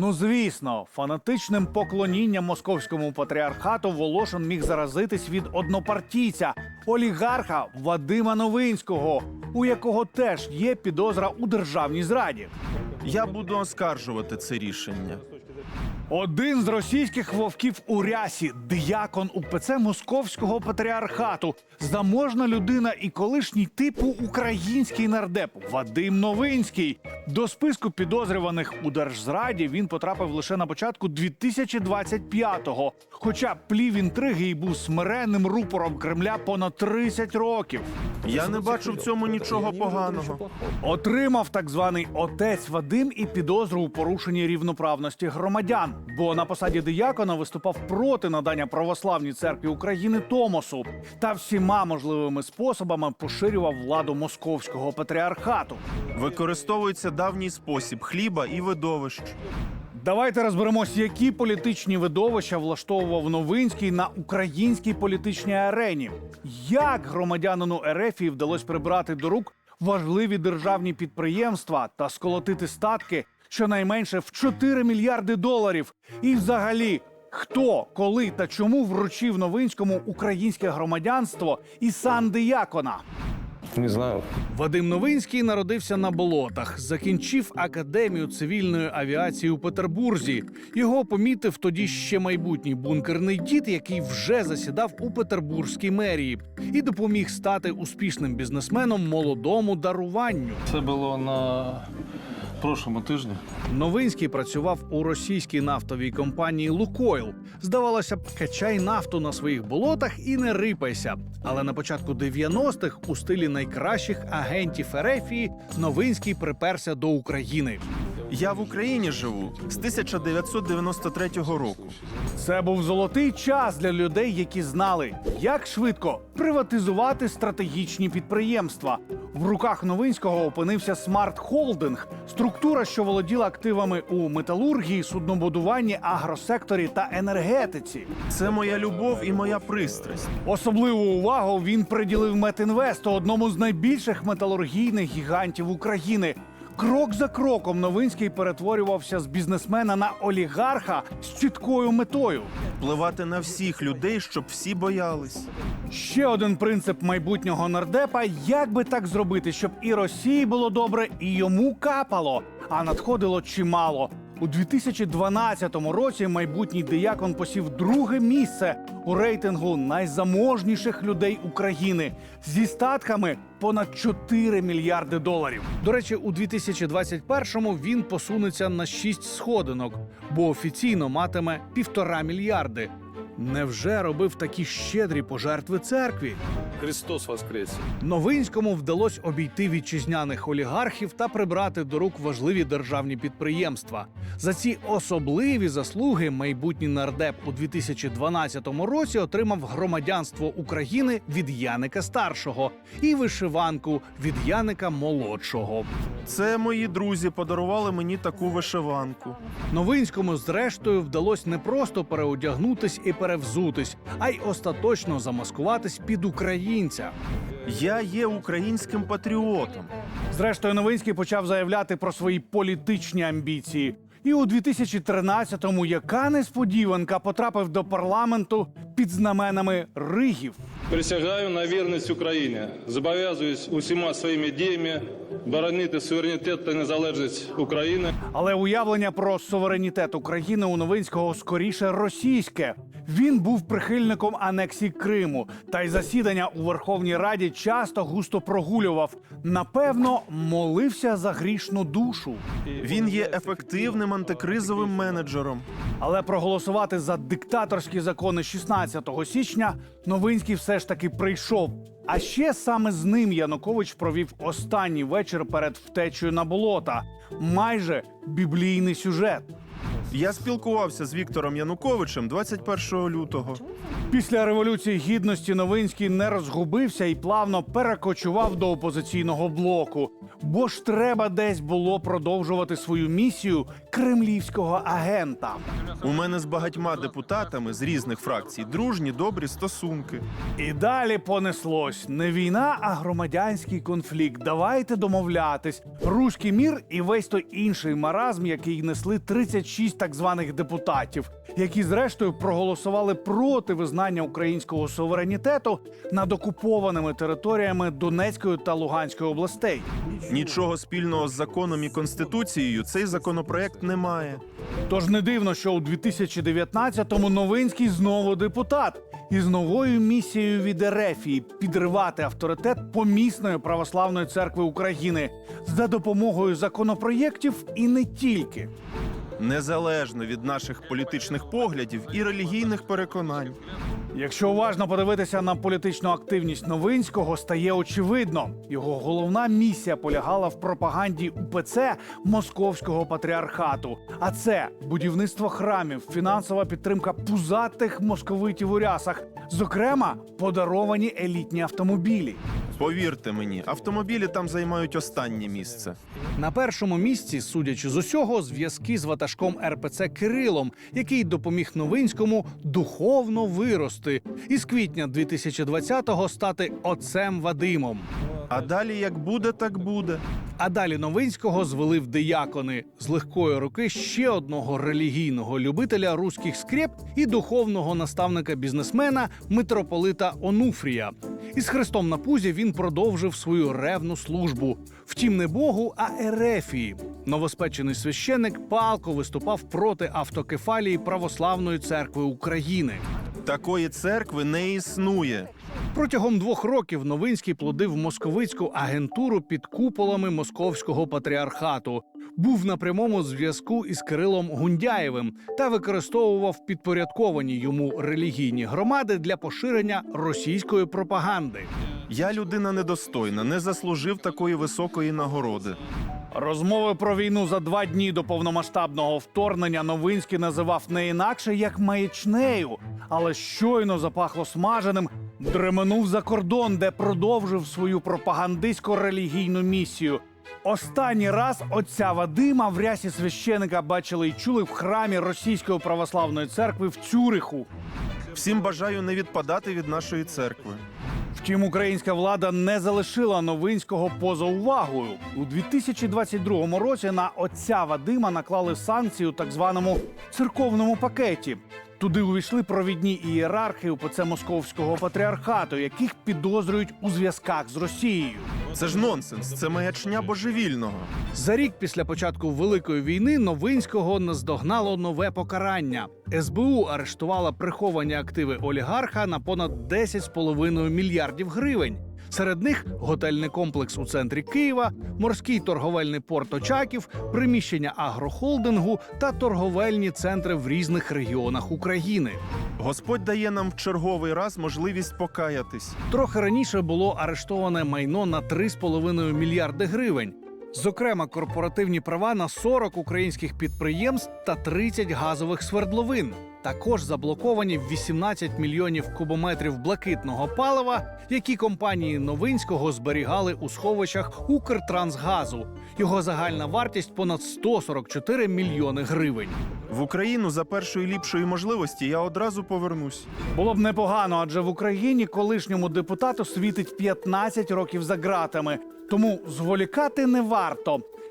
Ну звісно, фанатичним поклонінням московському патріархату Волошин міг заразитись від однопартійця, олігарха Вадима Новинського, у якого теж є підозра у державній зраді. Я буду оскаржувати це рішення. Один з російських вовків у рясі, диякон УПЦ Московського патріархату, заможна людина і колишній типу український нардеп Вадим Новинський. До списку підозрюваних у держзраді він потрапив лише на початку 2025-го. Хоча плів інтриги і був смиренним рупором Кремля понад 30 років. Я не бачу в цьому нічого поганого. Отримав так званий отець Вадим і підозру у порушенні рівноправності громадян, бо на посаді диякона виступав проти надання православній церкві України Томосу та всіма можливими способами поширював владу московського патріархату. Використовується давній спосіб хліба і видовищ. Давайте розберемось, які політичні видовища влаштовував Новинський на українській політичній арені. Як громадянину Ерефії вдалося прибрати до рук важливі державні підприємства та сколотити статки щонайменше в 4 мільярди доларів? І взагалі, хто, коли та чому вручив Новинському українське громадянство і сан диякона? Не знаю. Вадим Новинський народився на болотах, закінчив академію цивільної авіації у Петербурзі. Його помітив тоді ще майбутній бункерний дід, який вже засідав у петербурзькій мерії, і допоміг стати успішним бізнесменом молодому даруванню. Це було на прошлому тижні. Новинський працював у російській нафтовій компанії Лукойл. Здавалося б, качай нафту на своїх болотах і не рипайся. Але на початку 90-х у стилі найкращих агентів Ерефії Новинський приперся до України. Я в Україні живу з 1993 року. Це був золотий час для людей, які знали, як швидко приватизувати стратегічні підприємства. В руках Новинського опинився Смарт Холдинг, структура, що володіла активами у металургії, суднобудуванні, агросекторі та енергетиці. Це моя любов і моя пристрасть. Особливу увагу він приділив Метінвесту, одному з найбільших металургійних гігантів України. Крок за кроком Новинський перетворювався з бізнесмена на олігарха з чіткою метою. Впливати на всіх людей, щоб всі боялись. Ще один принцип майбутнього нардепа: як би так зробити, щоб і Росії було добре, і йому капало, а надходило чимало. У 2012 році майбутній диякон посів друге місце у рейтингу найзаможніших людей України зі статками понад 4 мільярди доларів. До речі, у 2021-му він посунеться на 6 сходинок, бо офіційно матиме півтора мільярди. Невже робив такі щедрі пожертви церкві? Христос Воскрес! Новинському вдалося обійти вітчизняних олігархів та прибрати до рук важливі державні підприємства. За ці особливі заслуги майбутній нардеп у 2012 році отримав громадянство України від Яника старшого і вишиванку від Яника молодшого. Це мої друзі подарували мені таку вишиванку. Новинському, зрештою, вдалося не просто переодягнутись і перевзутись, а й остаточно замаскуватись під українця. Я є українським патріотом. Зрештою, Новинський почав заявляти про свої політичні амбіції. І у 2013-му яка несподіванка потрапив до парламенту під знаменами Ригів. Присягаю на вірність Україні. Зобов'язуюсь усіма своїми діями боронити суверенітет та незалежність України. Але уявлення про суверенітет України у Новинського скоріше російське. Він був прихильником анексії Криму, та й засідання у Верховній Раді часто густо прогулював. Напевно, молився за грішну душу. Він є ефективним антикризовим менеджером. Але проголосувати за диктаторські закони 16 січня Новинський все ж таки прийшов. А ще саме з ним Янукович провів останній вечір перед втечею на болота. Майже біблійний сюжет. Я спілкувався з Віктором Януковичем 21 лютого. Після революції гідності Новинський не розгубився і плавно перекочував до опозиційного блоку. Бо ж треба десь було продовжувати свою місію кремлівського агента. У мене з багатьма депутатами з різних фракцій дружні добрі стосунки. І далі понеслось не війна, а громадянський конфлікт. Давайте домовлятись. Руський мір і весь той інший маразм, який несли 36 так званих депутатів, які зрештою проголосували проти визнання українського суверенітету над окупованими територіями Донецької та Луганської областей. Нічого спільного з законом і конституцією цей законопроект не має. Тож не дивно, що у 2019-му Новинський знову депутат із новою місією від Ерефії підривати авторитет помісної православної церкви України за допомогою законопроєктів і не тільки. Незалежно від наших політичних поглядів і релігійних переконань. Якщо уважно подивитися на політичну активність Новинського, стає очевидно, його головна місія полягала в пропаганді УПЦ Московського патріархату. А це будівництво храмів, фінансова підтримка пузатих московитів у рясах, зокрема, подаровані елітні автомобілі. Повірте мені, автомобілі там займають останнє місце. На першому місці, судячи з усього, зв'язки з ватажком РПЦ Кирилом, який допоміг Новинському духовно вирости і з квітня 2020-го стати отцем Вадимом. А далі як буде, так буде. А далі Новинського звели в диякони з легкої руки ще одного релігійного любителя руських скреп і духовного наставника бізнесмена митрополита Онуфрія. Із хрестом на пузі він продовжив свою ревну службу. Втім, не Богу, а Ерефії. Новоспечений священник палко виступав проти автокефалії Православної церкви України. Такої церкви не існує. Протягом двох років Новинський плодив московицьку агентуру під куполами московського патріархату. Був на прямому зв'язку із Кирилом Гундяєвим та використовував підпорядковані йому релігійні громади для поширення російської пропаганди. Я людина недостойна, не заслужив такої високої нагороди. Розмови про війну за два дні до повномасштабного вторгнення Новинський називав не інакше як маячнею, але щойно запахло смаженим, дременув за кордон, де продовжив свою пропагандистсько-релігійну місію. Останній раз отця Вадима в рясі священика бачили і чули в храмі Російської православної церкви в Цюриху. Всім бажаю не відпадати від нашої церкви. Втім, українська влада не залишила Новинського поза увагою. У 2022 році на отця Вадима наклали санкції у так званому церковному пакеті. Туди увійшли провідні ієрархи УПЦ Московського патріархату, яких підозрюють у зв'язках з Росією. Це ж нонсенс, це маячня божевільного. За рік після початку великої війни Новинського наздогнало нове покарання. СБУ арештувала приховані активи олігарха на понад 10,5 мільярдів гривень. Серед них готельний комплекс у центрі Києва, морський торговельний порт Очаків, приміщення агрохолдингу та торговельні центри в різних регіонах України. Господь дає нам в черговий раз можливість покаятись. Трохи раніше було арештоване майно на 3,5 мільярди гривень. Зокрема, корпоративні права на 40 українських підприємств та 30 газових свердловин. Також заблоковані 18 мільйонів кубометрів блакитного палива, які компанії Новинського зберігали у сховищах Укртрансгазу. Його загальна вартість понад 144 мільйони гривень. В Україну за першої ліпшої можливості я одразу повернусь. Було б непогано, адже в Україні колишньому депутату світить 15 років за ґратами. Тому зволікати не варто.